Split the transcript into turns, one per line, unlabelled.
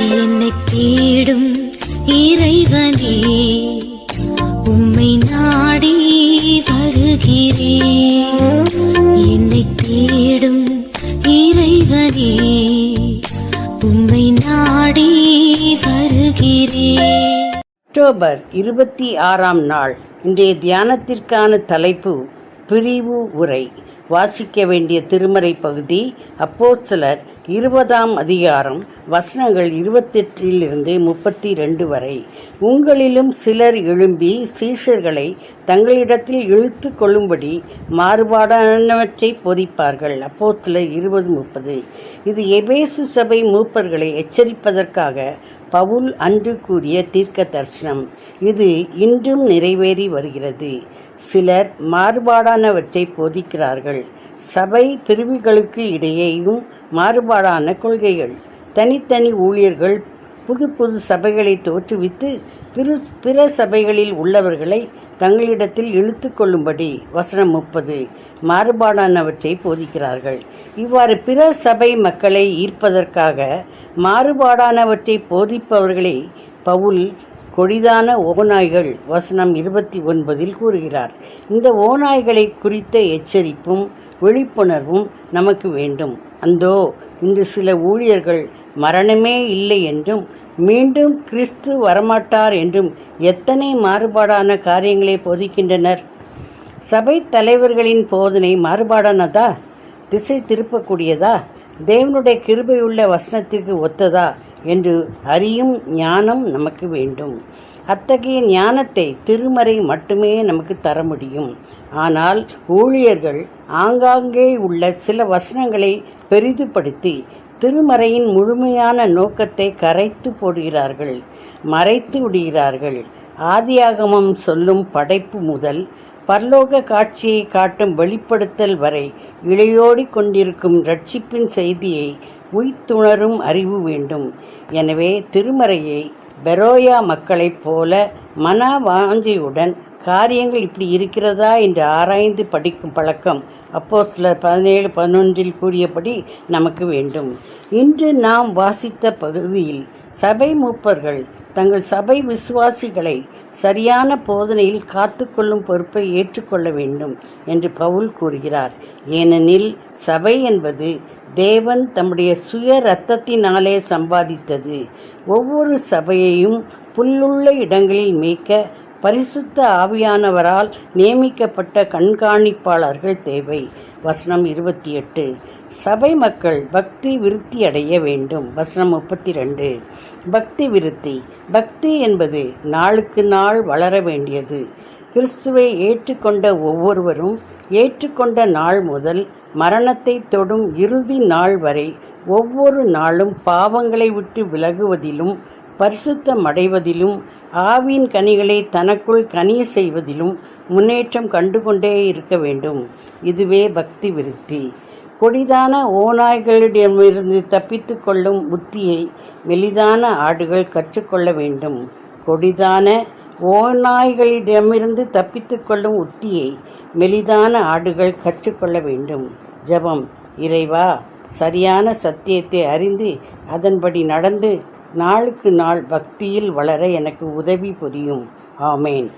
என்னை தேடும் இறைவனே உம்மை நாடி வருகிறேன் என்னை தேடும் இறைவனே உம்மை நாடி வருகிறேன்
அக்டோபர் இருபத்தி ஆறாம் நாள். இன்றைய தியானத்திற்கான தலைப்பு பிரிவு உரை. வாசிக்க வேண்டிய திருமறை பகுதி. அப்போஸ்தலர் இருபதாம் அதிகாரம் வசனங்கள் இருபத்தெட்டிலிருந்து முப்பத்தி ரெண்டு வரை. உங்களிலும் சிலர் எழும்பி சீஷர்களை தங்களிடத்தில் இழுத்து கொள்ளும்படி மாறுபாடானவற்றை போதிப்பார்கள். அப்போஸ்தலர் இருபது முப்பது. இது எபேசு சபை மூப்பர்களை எச்சரிப்பதற்காக பவுல் அன்று கூறிய தீர்க்க தரிசனம் இது இன்றும் நிறைவேறி வருகிறது. சிலர் மாறுபாடானவற்றை போதிக்கிறார்கள். சபை பிரிவுகளுக்கு இடையேயும் மாறுபாடான கொள்கைகள். தனித்தனி ஊழியர்கள் புது புது சபைகளை தோற்றுவித்து பிற பிற சபைகளில் உள்ளவர்களை தங்களிடத்தில் இழுத்து கொள்ளும்படி வசனம் முப்பது மாறுபாடானவற்றை போதிக்கிறார்கள். இவ்வாறு பிற சபை மக்களை ஈர்ப்பதற்காக மாறுபாடானவற்றை போதிப்பவர்களை பவுல் கொடிதான ஓநாய்கள் வசனம் இருபத்தி ஒன்பதில் கூறுகிறார். இந்த ஓநாய்களை குறித்த எச்சரிப்பும் விழிப்புணர்வும் நமக்கு வேண்டும். அந்தோ இன்று சில ஊழியர்கள் மரணமே இல்லை என்றும் மீண்டும் கிறிஸ்து வரமாட்டார் என்றும் எத்தனை மாறுபாடான காரியங்களை போதிக்கின்றனர்? சபை தலைவர்களின் போதனை மாறுபாடானதா? திசை திருப்பக்கூடியதா? தேவனுடைய கிருபையுள்ள வசனத்திற்கு ஒத்ததா? என்று அறியும் ஞானம் நமக்கு வேண்டும். அத்தகைய ஞானத்தை திருமறை மட்டுமே நமக்கு தர முடியும். ஆனால் ஊழியர்கள் ஆங்காங்கே உள்ள சில வசனங்களை பெரிதுபடுத்தி திருமறையின் முழுமையான நோக்கத்தை கரைத்து போடுகிறார்கள் மறைத்து விடுகிறார்கள். ஆதியாகமம் சொல்லும் படைப்பு முதல் பரலோக காட்சியை காட்டும் வெளிப்படுத்தல் வரை இளையோடி கொண்டிருக்கும் ரட்சிப்பின் செய்தியை உய்த்துணரும் அறிவு வேண்டும். எனவே திருமறையை பெரோயா மக்களைப் போல மன வாஞ்சியுடன் காரியங்கள் இப்படி இருக்கிறதா என்று ஆராய்ந்து படிக்கும் பழக்கம் அப்போ சிலர் பதினேழு பதினொன்றில் கூறியபடி நமக்கு வேண்டும். இன்று நாம் வாசித்த பகுதியில் சபை மூப்பர்கள் தங்கள் சபை விசுவாசிகளை சரியான போதனையில் காத்துக்கொள்ளும் பொறுப்பை ஏற்றுக்கொள்ள வேண்டும் என்று பவுல் கூறுகிறார். ஏனெனில் சபை என்பது தேவன் தம்முடைய சுய இரத்தத்தினாலே சம்பாதித்தது. ஒவ்வொரு சபையையும் புல்லுள்ள இடங்களில் மேய்க்க பரிசுத்த ஆவியானவரால் நியமிக்கப்பட்ட கண்காணிப்பாளர்கள் தேவை. வசனம் இருபத்தி எட்டு சபை மக்கள் பக்தி விருத்தி அடைய வேண்டும். வசனம் முப்பத்தி ரெண்டு பக்தி விருத்தி. பக்தி என்பது நாளுக்கு நாள் வளர வேண்டியது. கிறிஸ்துவை ஏற்றுக்கொண்ட ஒவ்வொருவரும் ஏற்றுக்கொண்ட நாள் முதல் மரணத்தை தொடும் இறுதி நாள் வரை ஒவ்வொரு நாளும் பாவங்களை விட்டு விலகுவதிலும் பரிசுத்தம் அடைவதிலும் ஆவின் கனிகளை தனக்குள் கனிய செய்வதிலும் முன்னேற்றம் கண்டுகொண்டே இருக்க வேண்டும். இதுவே பக்தி விருத்தி. கொடிதான ஓநாய்களிடமிருந்து தப்பித்து கொள்ளும் புத்தியை மெலிதான ஆடுகள் கற்றுக்கொள்ள வேண்டும். கொடிதான ஓநாய்களிடமிருந்து தப்பித்து கொள்ளும் உத்தியை மெலிதான ஆடுகள் கற்றுக்கொள்ள வேண்டும். ஜெபம். இறைவா சரியான சத்தியத்தை அறிந்து அதன்படி நடந்து நாளுக்கு நாள் பக்தியில் வளர எனக்கு உதவி புரியும். ஆமேன்.